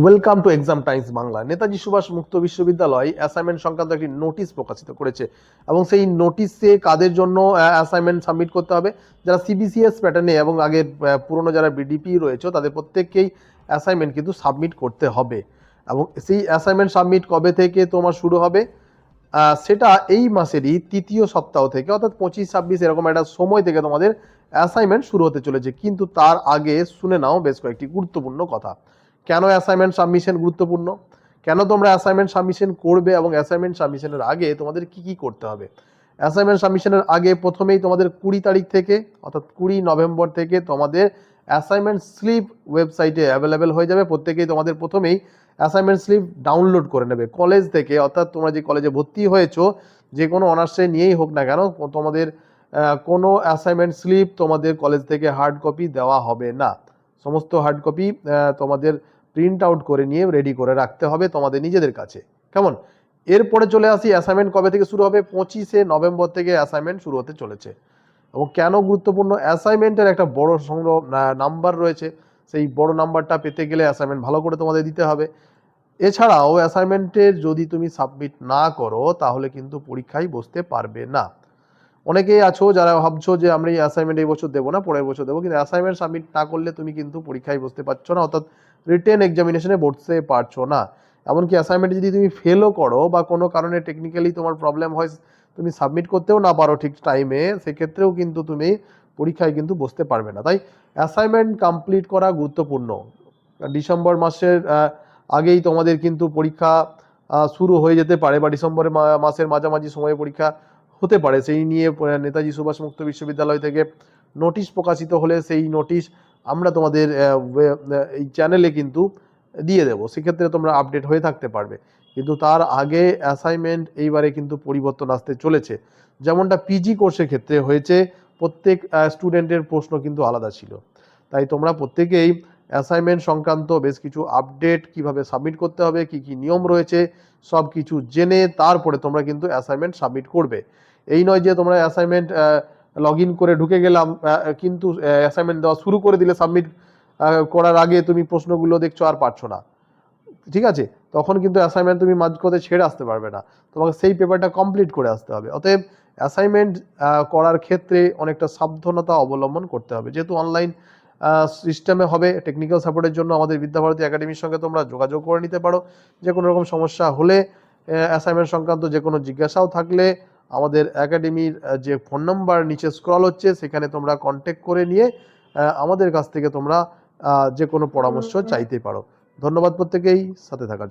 Welcome to exam times Bangla Netaji Subhas Mukta Bishwabidyalay assignment সংক্রান্ত একটি notice প্রকাশিত করেছে। এবং সেই নোটিশে কাদের জন্য অ্যাসাইনমেন্ট সাবমিট করতে হবে? যারা সিবিসিএস প্যাটার্নে এবং আগের পুরনো যারা বিডিপি রয়েছে, তাদের প্রত্যেককেই অ্যাসাইনমেন্ট কিন্তু সাবমিট করতে হবে। এবং সেই অ্যাসাইনমেন্ট সাবমিট কবে থেকে তোমার শুরু হবে? সেটা এই মাসেরই তৃতীয় সপ্তাহ থেকে, অর্থাৎ পঁচিশ ছাব্বিশ এরকম একটা সময় থেকে তোমাদের অ্যাসাইনমেন্ট শুরু হতে চলেছে। কিন্তু তার আগে শুনে নাও বেশ কয়েকটি গুরুত্বপূর্ণ কথা। কেন অ্যাসাইনমেন্ট সাবমিশন গুরুত্বপূর্ণ? কেন তোমরা অ্যাসাইনমেন্ট সাবমিশন করবে এবং অ্যাসাইনমেন্ট সাবমিশনের আগে তোমাদের কি কি করতে হবে? অ্যাসাইনমেন্ট সাবমিশনের আগে প্রথমেই তোমাদের কুড়ি তারিখ থেকে, অর্থাৎ কুড়ি নভেম্বর থেকে তোমাদের অ্যাসাইনমেন্ট স্লিপ ওয়েবসাইটে অ্যাভেলেবেল হয়ে যাবে। প্রত্যেকেই তোমাদের প্রথমেই অ্যাসাইনমেন্ট স্লিপ ডাউনলোড করে নেবে। কলেজ থেকে, অর্থাৎ তোমরা যে কলেজে ভর্তি হয়েছো, যে কোনো অনার্সে নিয়েই হোক না কেন, তোমাদের কোনো অ্যাসাইনমেন্ট স্লিপ তোমাদের কলেজ থেকে হার্ড কপি দেওয়া হবে না। সমস্ত হার্ড কপি তোমাদের প্রিন্ট আউট করে নিয়ে রেডি করে রাখতে হবে তোমাদের নিজেদের কাছে। কেমন? এরপরে চলে আসি অ্যাসাইনমেন্ট কবে থেকে শুরু হবে? পঁচিশে নভেম্বর থেকে অ্যাসাইনমেন্ট শুরু হতে চলেছে। এবং কেন গুরুত্বপূর্ণ? অ্যাসাইনমেন্টের একটা বড় সংগ্রহ নাম্বার রয়েছে। সেই বড় নাম্বারটা পেতে গেলে অ্যাসাইনমেন্ট ভালো করে তোমাদের দিতে হবে। এছাড়াও অ্যাসাইনমেন্টের যদি তুমি সাবমিট না করো, তাহলে কিন্তু পরীক্ষায় বসতে পারবে না। অনেকেই আছো যারা ভাবছ যে আমরা এই অ্যাসাইনমেন্ট এই বছর দেবো না, পরের বছর দেবো, কিন্তু অ্যাসাইনমেন্ট সাবমিট না করলে তুমি কিন্তু পরীক্ষায় বসতে পারছ না, অর্থাৎ রিটেন এক্সামিনেশনে বসতে পারছ না। এমনকি অ্যাসাইনমেন্ট যদি তুমি ফেলও করো বা কোনো কারণে টেকনিক্যালি তোমার প্রবলেম হয়, তুমি সাবমিট করতেও না পারো ঠিক টাইমে সেক্ষেত্রেও কিন্তু তুমি পরীক্ষায় কিন্তু বসতে পারবে না। তাই অ্যাসাইনমেন্ট কমপ্লিট করা গুরুত্বপূর্ণ। ডিসেম্বর মাসের আগেই তোমাদের কিন্তু পরীক্ষা শুরু হয়ে যেতে পারে বা ডিসেম্বরের মাসের মাঝামাঝি সময়ে পরীক্ষা হতে পারে। সেই নিয়ে নেতাজি সুভাষ মুক্ত বিশ্ববিদ্যালয় থেকে নোটিশ প্রকাশিত হলে সেই নোটিশ আমরা তোমাদের এই চ্যানেলে কিন্তু দিয়ে দেবো। সেক্ষেত্রে তোমরা আপডেট হয়ে থাকতে পারবে। কিন্তু তার আগে অ্যাসাইনমেন্ট এইবারে কিন্তু পরিবর্তন আসতে চলেছে। যেমনটা পিজি কোর্সের ক্ষেত্রে হয়েছে, প্রত্যেক স্টুডেন্টের প্রশ্ন কিন্তু আলাদা ছিল। তাই তোমরা প্রত্যেকেই অ্যাসাইনমেন্ট সংক্রান্ত বেশ কিছু আপডেট কীভাবে সাবমিট করতে হবে, কি কি নিয়ম রয়েছে সব কিছু জেনে তারপরে তোমরা কিন্তু অ্যাসাইনমেন্ট সাবমিট করবে। এই নয় যে তোমরা অ্যাসাইনমেন্ট লগ ইন করে ঢুকে গেলাম কিন্তু অ্যাসাইনমেন্ট দেওয়া শুরু করে দিলে সাবমিট করার আগে তুমি প্রশ্নগুলো দেখছ আর পারছ না। ঠিক আছে? তখন কিন্তু অ্যাসাইনমেন্ট তুমি মাঝপথে ছেড়ে আসতে পারবে না। তোমাকে সেই পেপারটা কমপ্লিট করে আসতে হবে। অতএব অ্যাসাইনমেন্ট করার ক্ষেত্রে অনেকটা সাবধানতা অবলম্বন করতে হবে। যেহেতু অনলাইন সিস্টেমে হবে টেকনিক্যাল সাপোর্টের জন্য আমাদের বিদ্যাভারতী একাডেমির সঙ্গে তোমরা যোগাযোগ করে নিতে পারো। যে কোনো রকম সমস্যা হলে অ্যাসাইনমেন্ট সংক্রান্ত যে কোনো জিজ্ঞাসাও থাকলে আমাদের একাডেমির যে ফোন নাম্বার নিচে স্ক্রল হচ্ছে সেখানে তোমরা কন্ট্যাক্ট করে নিয়ে আমাদের কাছ থেকে তোমরা যে কোনো পরামর্শ চাইতে পারো। ধন্যবাদ প্রত্যেকেই সাথে থাকার জন্য।